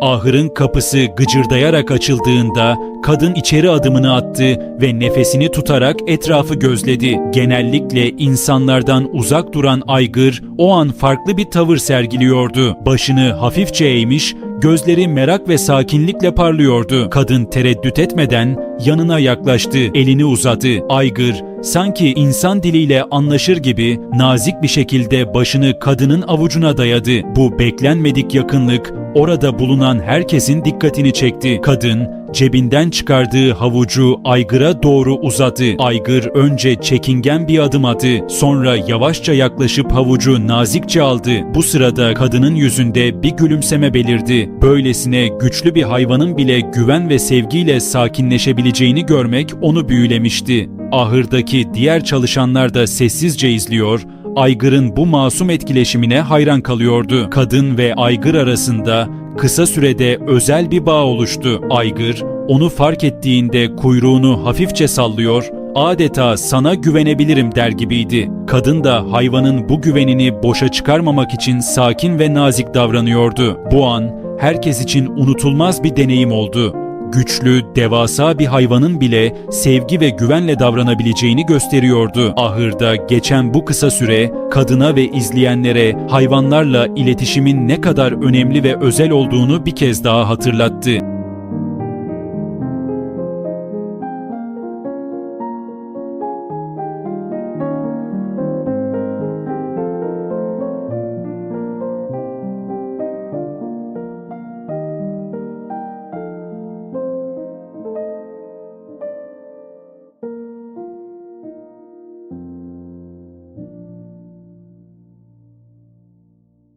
Ahırın kapısı gıcırdayarak açıldığında kadın içeri adımını attı ve nefesini tutarak etrafı gözledi. Genellikle insanlardan uzak duran aygır o an farklı bir tavır sergiliyordu. Başını hafifçe eğmiş, gözleri merak ve sakinlikle parlıyordu. Kadın tereddüt etmeden yanına yaklaştı, elini uzadı. Aygır sanki insan diliyle anlaşır gibi nazik bir şekilde başını kadının avucuna dayadı. Bu beklenmedik yakınlık orada bulunan herkesin dikkatini çekti. Kadın cebinden çıkardığı havucu Aygır'a doğru uzadı. Aygır önce çekingen bir adım attı. Sonra yavaşça yaklaşıp havucu nazikçe aldı. Bu sırada kadının yüzünde bir gülümseme belirdi. Böylesine güçlü bir hayvanın bile güven ve sevgiyle sakinleşebileceğini görmek onu büyülemişti. Ahırdaki diğer çalışanlar da sessizce izliyor, Aygır'ın bu masum etkileşimine hayran kalıyordu. Kadın ve Aygır arasında kısa sürede özel bir bağ oluştu. Aygır, onu fark ettiğinde kuyruğunu hafifçe sallıyor, adeta sana güvenebilirim der gibiydi. Kadın da hayvanın bu güvenini boşa çıkarmamak için sakin ve nazik davranıyordu. Bu an herkes için unutulmaz bir deneyim oldu. Güçlü, devasa bir hayvanın bile sevgi ve güvenle davranabileceğini gösteriyordu. Ahırda geçen bu kısa süre kadına ve izleyenlere hayvanlarla iletişimin ne kadar önemli ve özel olduğunu bir kez daha hatırlattı.